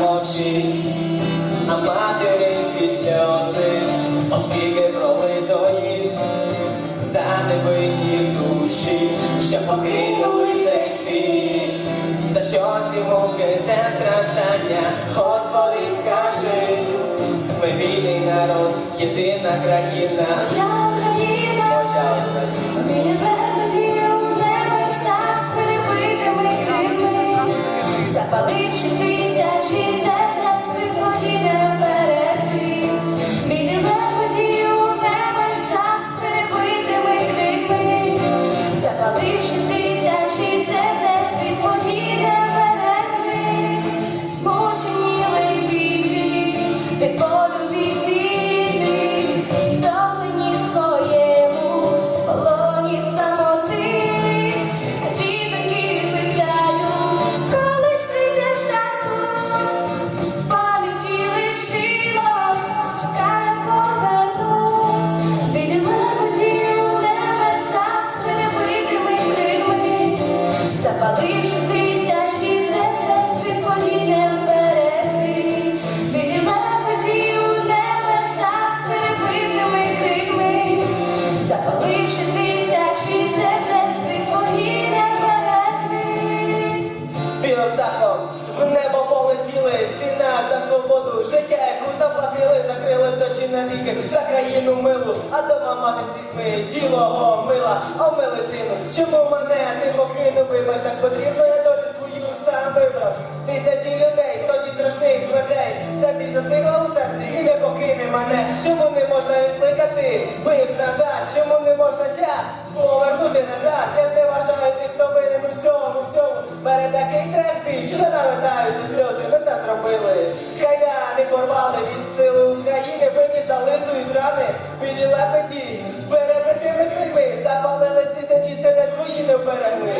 Мовчить, а материнські сльози, оскільки пролитої за невинні душі, що покинули цей світ, за що ці муки те страждання, Господи, скажи, ми вільний народ, єдина країна. Моя у небесах з запаливши тисячі Jesus. Очі за країну милу, а дома мати з дітьми тілого мила, а мили сину, чому мене ти покинув, вибач, так потрібно, я долю свою сам вибрав. Тисячі людей, сотні страшних смертей, тобі застигло у серці і не покине мене. Чому не можна відкликати виїзд назад, чому не можна час повернути назад? Я не вважаю тих, хто винен у всьому, всьому. Перед такий стрельбі, що навертаються сльози, ми це зробили. Хайда не порвали від сили винні зализують рани, білі лепеті з перебитими крильми, запалили тисячі себе свої не вберегли.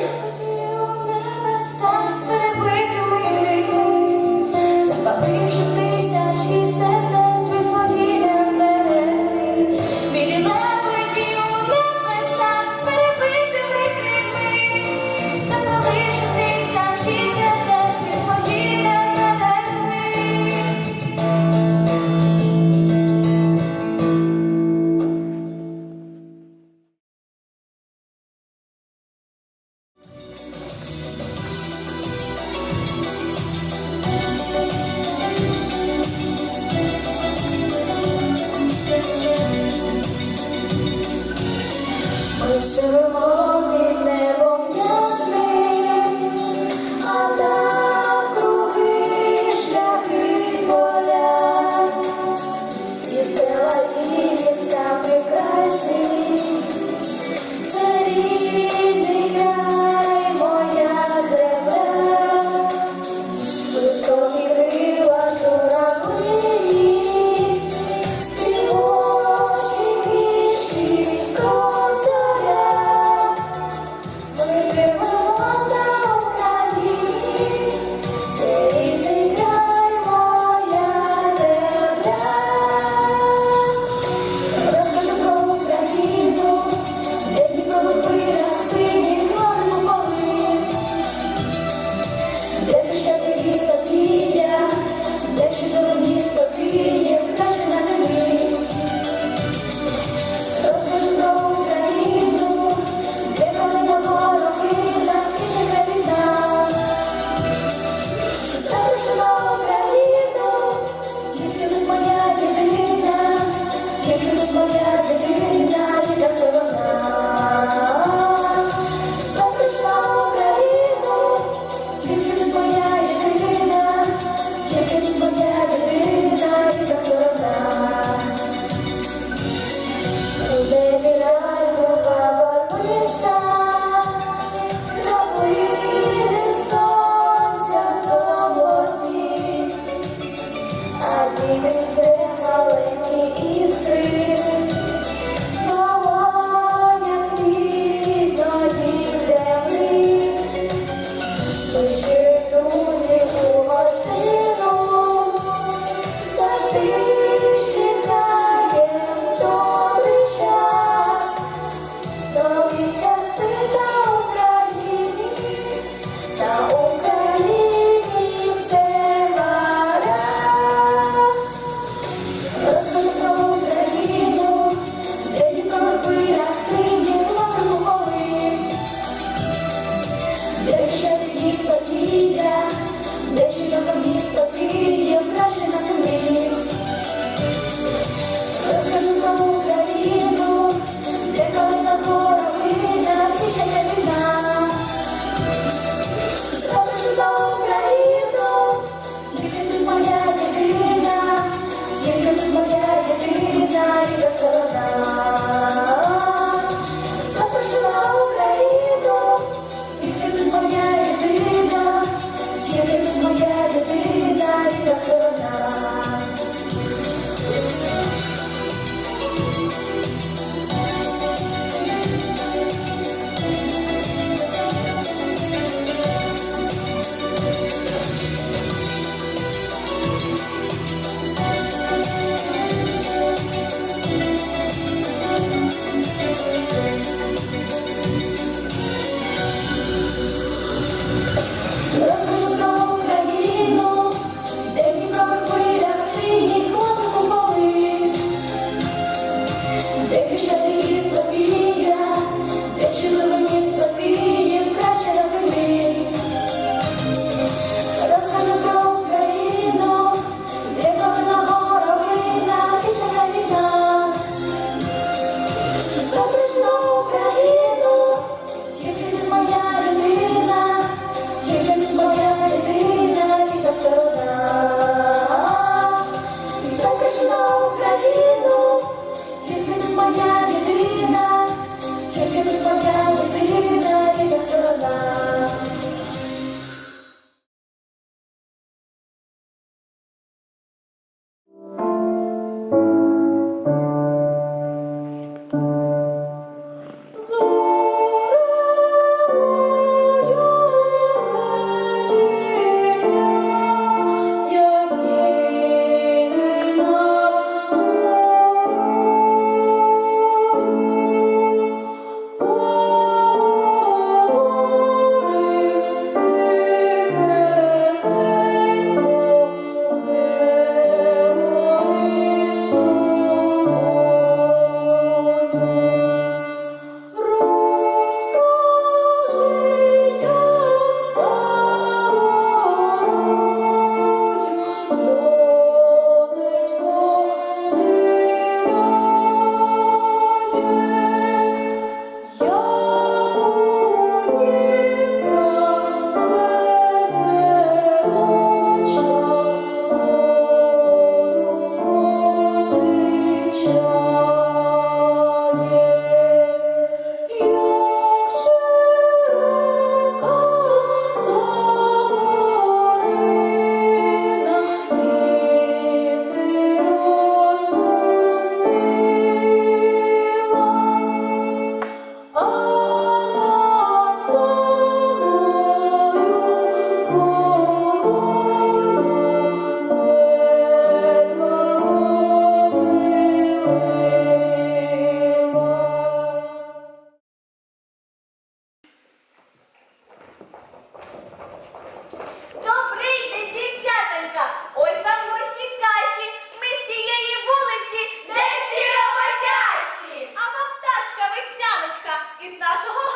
із нашого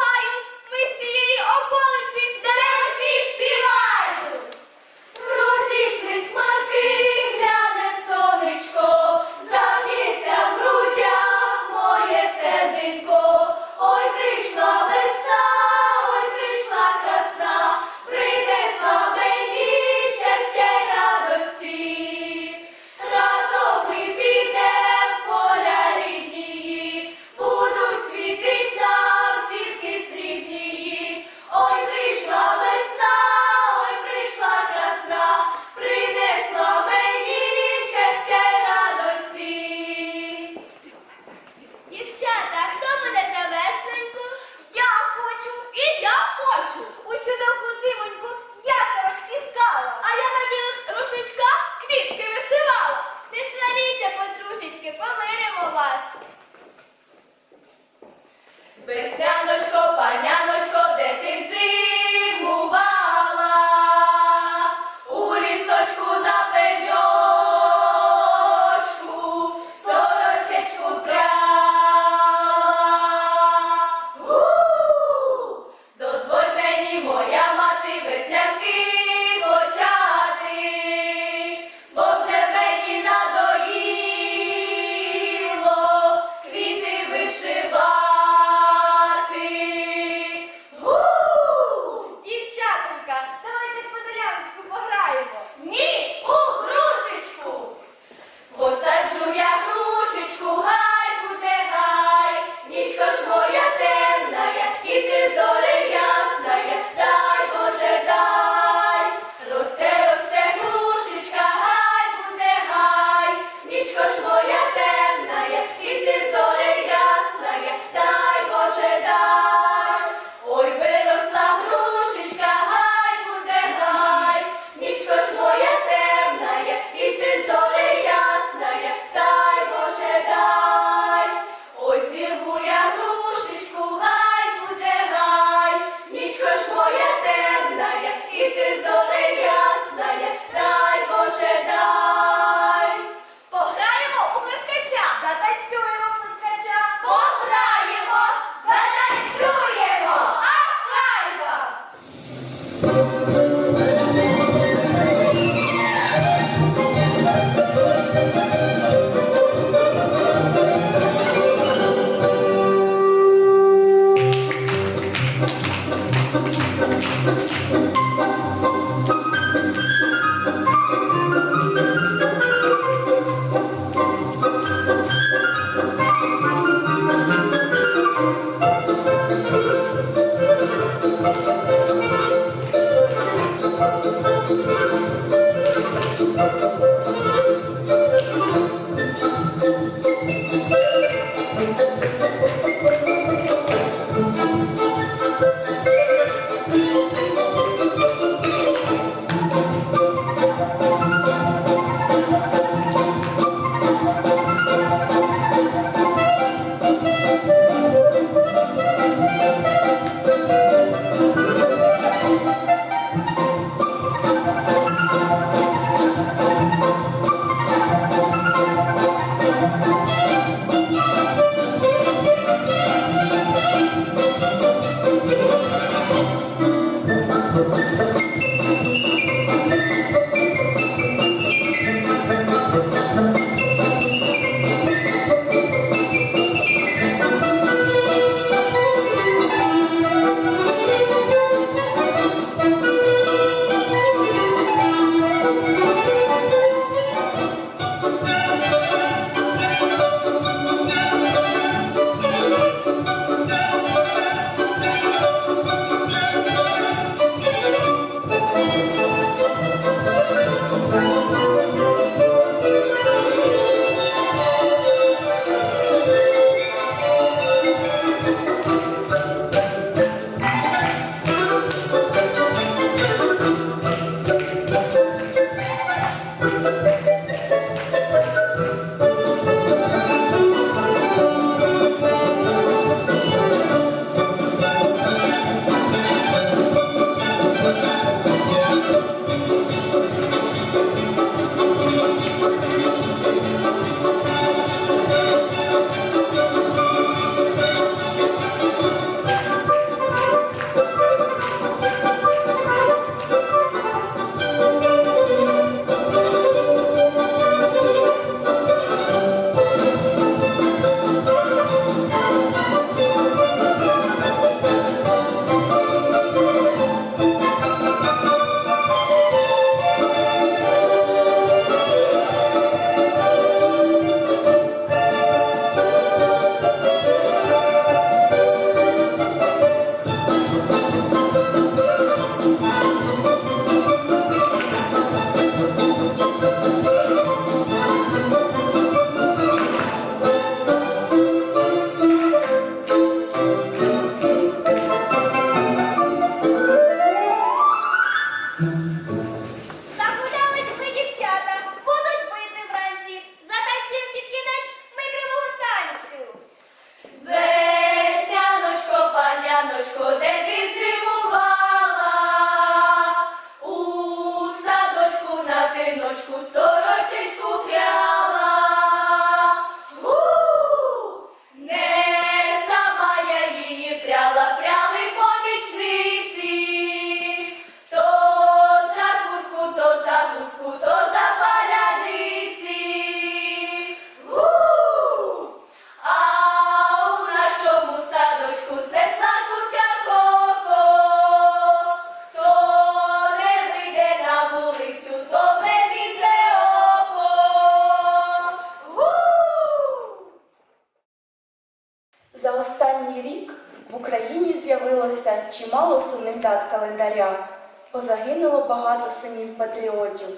рік в Україні з'явилося чимало сумних дат календаря. Позагинуло багато синів патріотів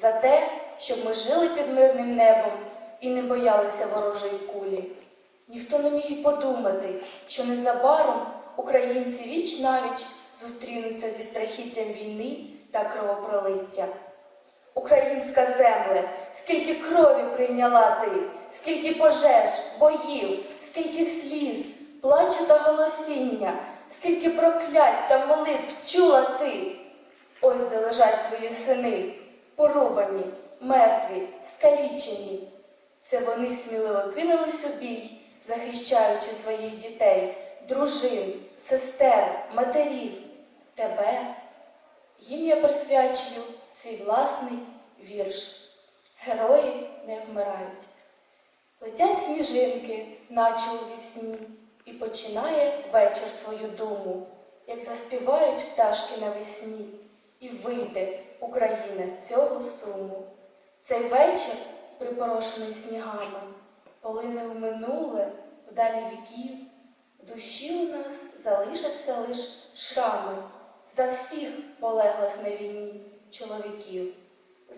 за те, щоб ми жили під мирним небом і не боялися ворожої кулі. Ніхто не міг і подумати, що незабаром українці віч навіч зустрінуться зі страхіттям війни та кровопролиття. Українська земле, скільки крові прийняла ти, скільки пожеж, боїв, скільки сліз, плачу та голосіння, скільки проклять та молитв чула ти. Ось де лежать твої сини, порубані, мертві, скалічені. Це вони сміливо кинулись у бій, захищаючи своїх дітей, дружин, сестер, матерів, тебе. Їм я присвячую свій власний вірш. Герої не вмирають. Летять сніжинки, наче у вісні, і починає вечір свою думу, як заспівають пташки навесні, і вийде Україна з цього суму. Цей вечір, припорошений снігами, полине в минуле, вдалі віків, душі у нас залишаться лиш шрами за всіх полеглих на війні чоловіків,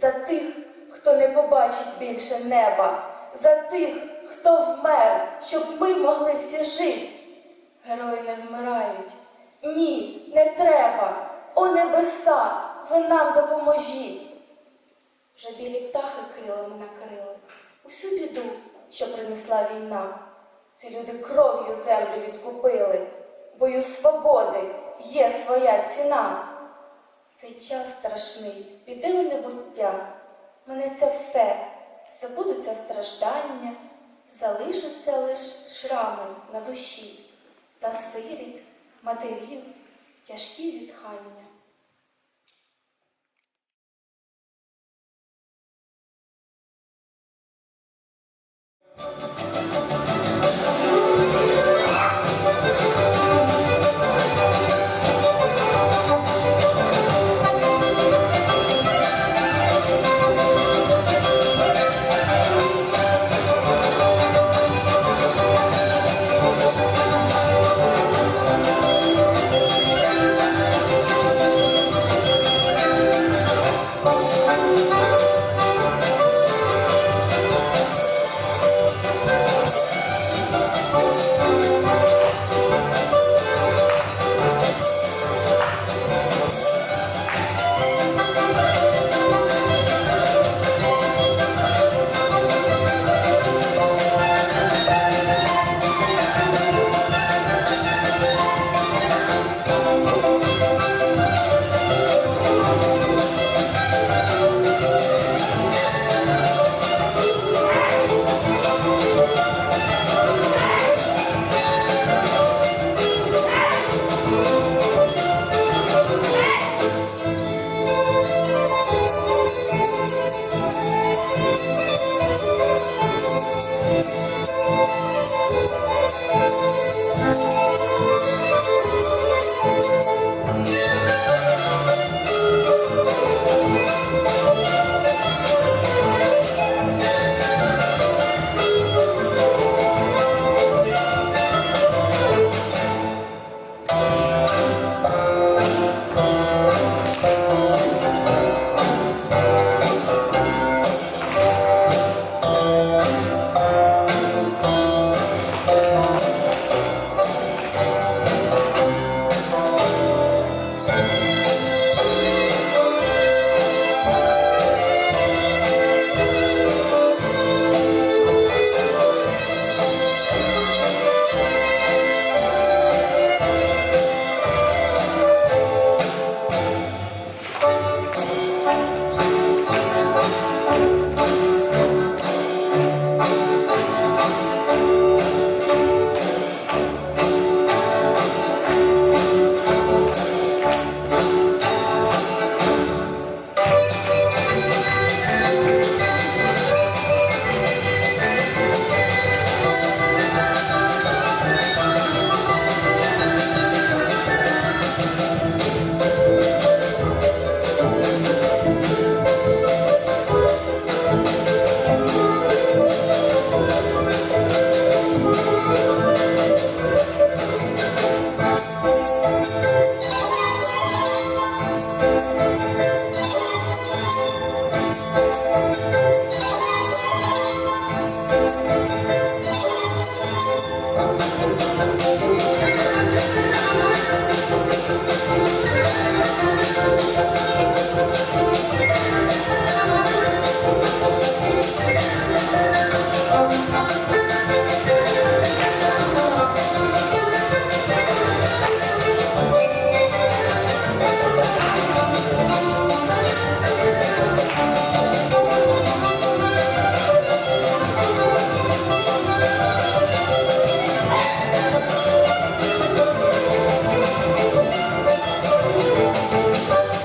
за тих, хто не побачить більше неба, за тих, хто вмер, щоб ми могли всі жити. Герої не вмирають. Ні, не треба. О небеса, ви нам допоможіть. Вже білі птахи крилами накрили усю біду, що принесла війна. Ці люди кров'ю землю відкупили, бою свободи є своя ціна. Цей час страшний, піде в небуття, минеться все, забудуться страждання, залишаться лиш шрами на душі та сирі матерів, тяжкі зітхання.